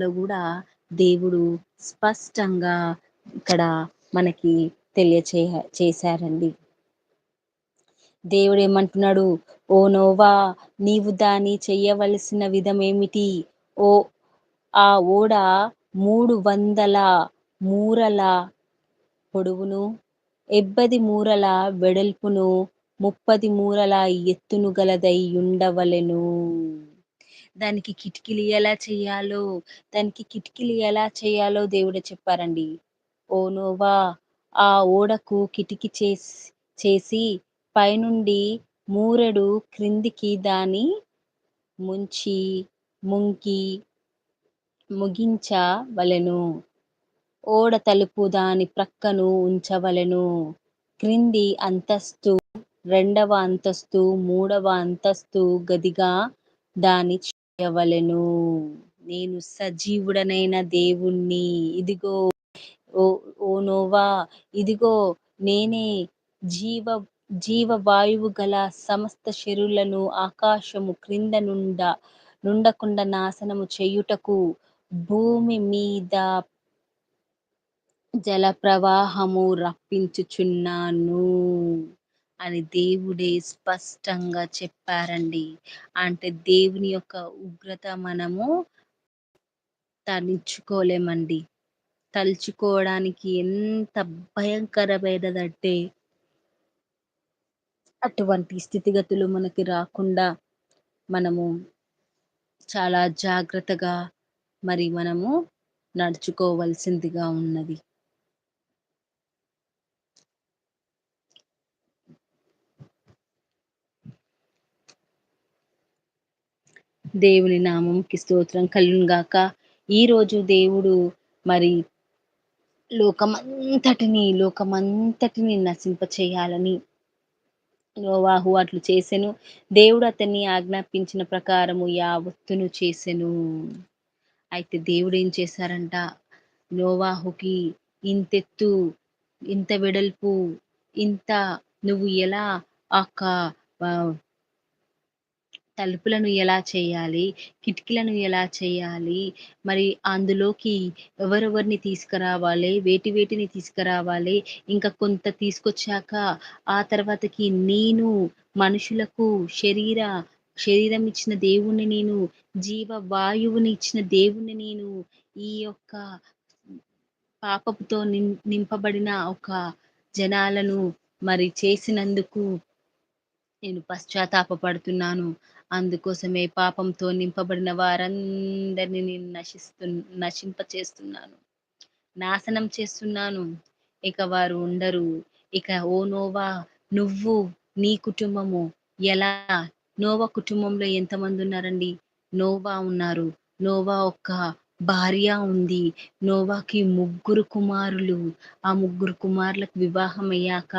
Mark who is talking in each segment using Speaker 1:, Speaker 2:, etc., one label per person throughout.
Speaker 1: లో కూడా దేవుడు స్పష్టంగా ఇక్కడ మనకి తెలియచే చేశారండి. దేవుడు ఏమంటున్నాడు ఓ నోవా నీవు దాని చెయ్యవలసిన విధం ఏమిటి ఓ ఆ ఓడ మూడు వందల మూరల పొడువును ఎబ్బది మూరల వెడల్పును ముప్పది మూరల ఎత్తును గలదై ఉండవలెను. దానికి కిటికీలు ఎలా చేయాలో దానికి కిటికీలు ఎలా చేయాలో దేవుడు చెప్పారండి. ఓ నోవా ఆ ఓడకు కిటికీ చేసి చేసి పైనుండి మూరెడు క్రిందికి దాని ముంచి ముంకి ముగించవలెను. ఓడ తలుపు దాని ప్రక్కను ఉంచవలెను. క్రింది అంతస్తు రెండవ అంతస్తు మూడవ అంతస్తు గదిగా దాని చేయవలెను నేను సజీవుడనైన దేవుణ్ణి. ఇదిగో ఓ నోవా ఇదిగో నేనే జీవ జీవ వాయువు గల సమస్త శరులను ఆకాశము క్రింద నుండ నుండకుండా నాశనము చేయుటకు భూమి మీద జల ప్రవాహము రప్పించుచున్నాను. అని దేవుడే స్పష్టంగా చెప్పారండి. అంటే దేవుని యొక్క ఉగ్రత మనము తరించుకోలేమండి తలుచుకోవడానికి ఎంత భయంకరమైనదంటే అటువంటి స్థితిగతులు మనకి రాకుండా మనము చాలా జాగ్రత్తగా మరి మనము నడుచుకోవలసిందిగా ఉన్నది. దేవుని నామంకి స్తోత్రం కలుగును గాక. ఈ రోజు దేవుడు మరి లోకమంతటిని లోకమంతటిని నశింప చేయాలని నోవాహు అట్లు చేసెను. దేవుడు అతన్ని ఆజ్ఞాపించిన ప్రకారము యావత్తును చేసెను. అయితే దేవుడు ఏం చేశారంట? నోవాహుకి ఇంతెత్తు ఇంత వెడల్పు ఇంత నువ్వు ఎలా ఆ తలుపులను ఎలా చేయాలి? కిటికీలను ఎలా చేయాలి? మరి అందులోకి ఎవరెవరిని తీసుకురావాలి? వేటి వేటిని తీసుకురావాలి? ఇంకా కొంత తీసుకొచ్చాక ఆ తర్వాతకి నేను మనుషులకు శరీర శరీరం ఇచ్చిన దేవుణ్ణి నేను జీవ వాయువుని ఇచ్చిన దేవుణ్ణి నేను ఈ యొక్క పాపపుతో నిం నింపబడిన ఒక జనాలను మరి చేసినందుకు నేను పశ్చాత్తాపపడుతున్నాను. అందుకోసమే పాపంతో నింపబడిన వారందరినీ నేను నశిస్తు నశింప చేస్తున్నాను నాశనం చేస్తున్నాను. ఇక వారు ఉండరు. ఇక ఓ నోవా నువ్వు నీ కుటుంబము ఎలా? నోవా కుటుంబంలో ఎంతమంది ఉన్నారండి? నోవా ఉన్నారు. నోవా ఒక్క భార్య ఉంది. నోవాకి ముగ్గురు కుమారులు. ఆ ముగ్గురు కుమారులకు వివాహం అయ్యాక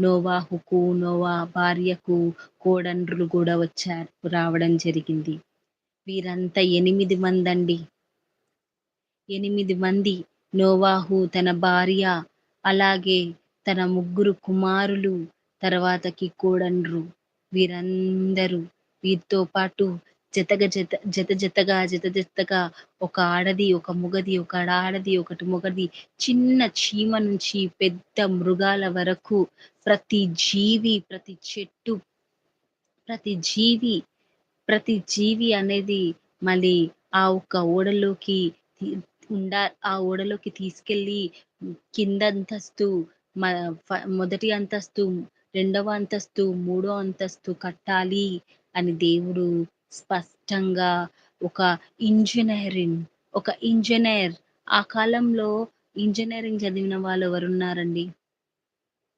Speaker 1: నోవాహుకు నోవా భార్యకు కోడండ్రులు కూడా వచ్చారు రావడం జరిగింది. వీరంతా ఎనిమిది మంది అండి ఎనిమిది మంది. నోవాహు తన భార్య అలాగే తన ముగ్గురు కుమారులు తర్వాతకి కోడండ్రు వీరందరూ వీరితో పాటు జతగా జత జత జతగా జత జతగా ఒక ఆడది ఒక మొగది ఒక ఆడది ఒకటి మొగది చిన్న చీమ నుంచి పెద్ద మృగాల వరకు ప్రతి జీవి ప్రతి చెట్టు ప్రతి జీవి ప్రతి జీవి అనేది మళ్ళీ ఆ ఒక్క ఓడలోకి ఉండా ఆ ఓడలోకి తీసుకెళ్ళి కింద అంతస్తు మొదటి అంతస్తు రెండవ అంతస్తు మూడో అంతస్తు కట్టాలి అని దేవుడు స్పష్టంగా ఒక ఇంజనీరింగ్ ఒక ఇంజనీర్. ఆ కాలంలో ఇంజనీరింగ్ చదివిన వాళ్ళు ఎవరున్నారండి?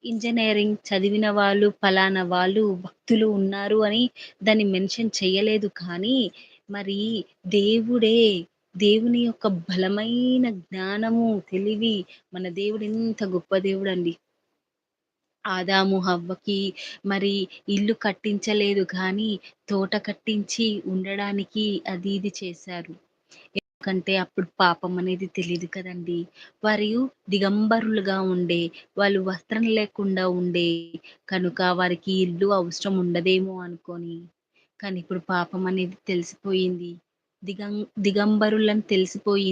Speaker 1: ఇంజనీరింగ్ చదివిన వాళ్ళు ఫలానా వాళ్ళు భక్తులు ఉన్నారు అని దాన్ని మెన్షన్ చేయలేదు కానీ మరి దేవుడే దేవుని యొక్క బలమైన జ్ఞానము తెలివి మన దేవుడు ఎంత గొప్ప దేవుడు అండి ఆదాము హవ్వకి మరి ఇల్లు కట్టించలేదు కానీ తోట కట్టించి ఉండడానికి అది ఇది చేశారు. ఎందుకంటే అప్పుడు పాపం అనేది తెలియదు కదండి. మరియు దిగంబరులుగా ఉండే వాళ్ళు వస్త్రం లేకుండా ఉండే కనుక వారికి ఇల్లు అవసరం ఉండదేమో అనుకొని. కానీ ఇప్పుడు పాపం అనేది తెలిసిపోయింది. దిగం దిగంబరులని తెలిసిపోయి